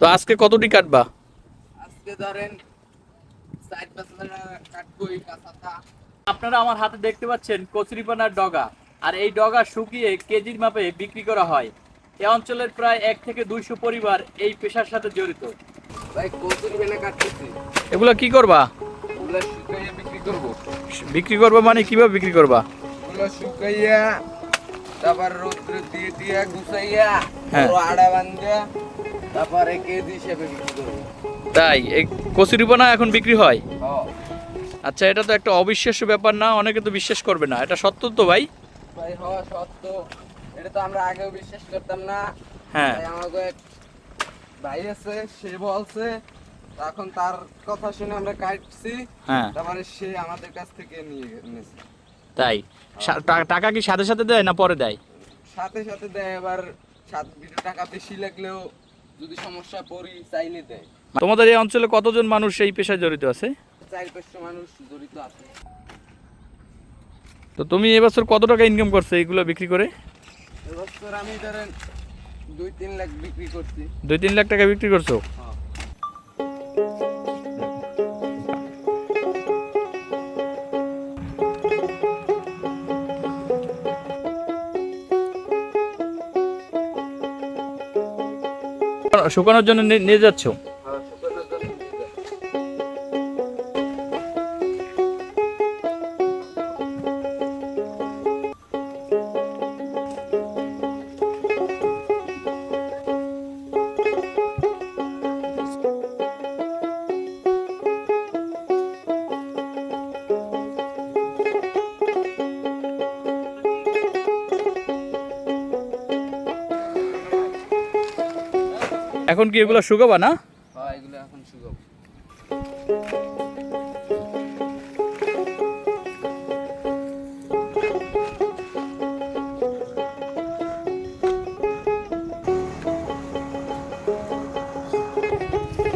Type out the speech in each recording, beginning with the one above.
তো আজকে কতটি কাটবা? আজকে ধরেন সাইড পাঁচলা কাটবো এই কাঁচাটা আপনারা আমার হাতে দেখতে পাচ্ছেন কচুরিপানার ডগা। আর এই ডগা শুকিয়ে কেজির মাপে বিক্রি করা হয়। এই অঞ্চলের প্রায় এক থেকে দুইশো পরিবার এই পেশার সাথে জড়িত। ভাই কচুরি বেনে এগুলো কি করবা? বিক্রি করব। বিক্রি করবা মানে কীভাবে বিক্রি করবা? শুকাইয়া তারপর রোদ্র দিয়ে দিয়ে গুছাইয়া হ্যাঁ। আড়া বান্ধা তারপরে কেজি হিসেবে বিক্রি করব। তাই? কচুরিপানা এখন বিক্রি হয়? আচ্ছা এটা তো একটা অবিশ্বাস্য ব্যাপার না অনেকে তো বিশ্বাস করবে না। এটা সত্য তো ভাই? ভাই হওয়া সত্য। এটা তো আমরা আগেও বিশ্বাস করতাম না। হ্যাঁ। আমাকে ভাই আছে সে বলছে এখন তার কথা শুনে আমরা কাটছি। হ্যাঁ। তারপরে সে আমাদের কাছ থেকে নিয়ে নিয়েছে তাই? টাকা কি সাথে সাথে দেয় না পরে দেয়? সাথে সাথে দেয় এবার সাত টাকা বেশি লাগলেও যদি সমস্যা পড়ি চাইলে দেয়। তোমাদের এই অঞ্চলে কতজন মানুষ এই পেশায় জড়িত আছে? চার পাঁচশো মানুষ জড়িত আছে। তো তুমি এবছর কত টাকা ইনকাম করছ এইগুলো বিক্রি করে? এবছর আমি ধরেন দুই তিন লাখ বিক্রি করছি। দুই তিন লাখ টাকা বিক্রি করছ? শুকানোর জন্য নিয়ে যাচ্ছ? এখন কি এগুলো শুকাবা না? হ্যাঁ এগুলো এখন শুকাবো।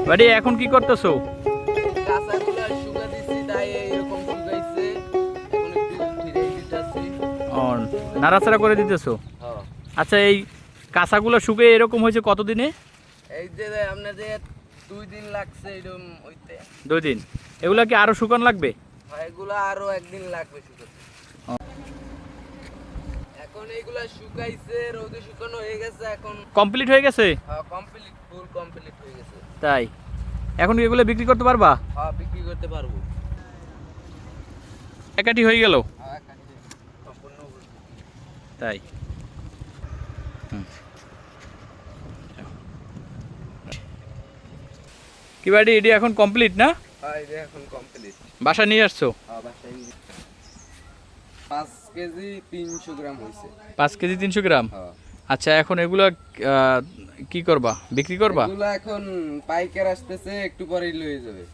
বাড়ি এখন কি করতেছো? নাড়াচাড়া করে দিতেছো? হ্যাঁ। আচ্ছা এই কাঁচাগুলো শুকিয়ে এরকম হয়েছে কতদিনে? এই যে আপনার যে দুই দিন লাগছে এরকম হইতে। দুই দিন? এগুলো কি আরও শুকান লাগবে? হয় এগুলো আরও একদিন লাগবে শুকাতে। এখন এইগুলা শুকাইছে রোদে শুকানো হয়ে গেছে এখন কমপ্লিট হয়ে গেছে? কমপ্লিট ফুল কমপ্লিট হয়ে গেছে। তাই। এখন কি এগুলো বিক্রি করতে পারবা? হ্যাঁ বিক্রি করতে পারব। একাটি হয়ে গেল? হ্যাঁ কাটতে সম্পূর্ণ তাই কি বাড়ি? এটি এখন কমপ্লিট না? হ্যাঁ এখন কমপ্লিট বাসা নিয়ে আসছো? হ্যাঁ পাঁচ কেজি তিনশো গ্রাম হয়েছে। পাঁচ কেজি তিনশো গ্রাম? হ্যাঁ। আচ্ছা এখন এগুলো কি করবা? বিক্রি করবা? এগুলা এখন পাইকার আসতেছে একটু পরেই লয়ে যাবে।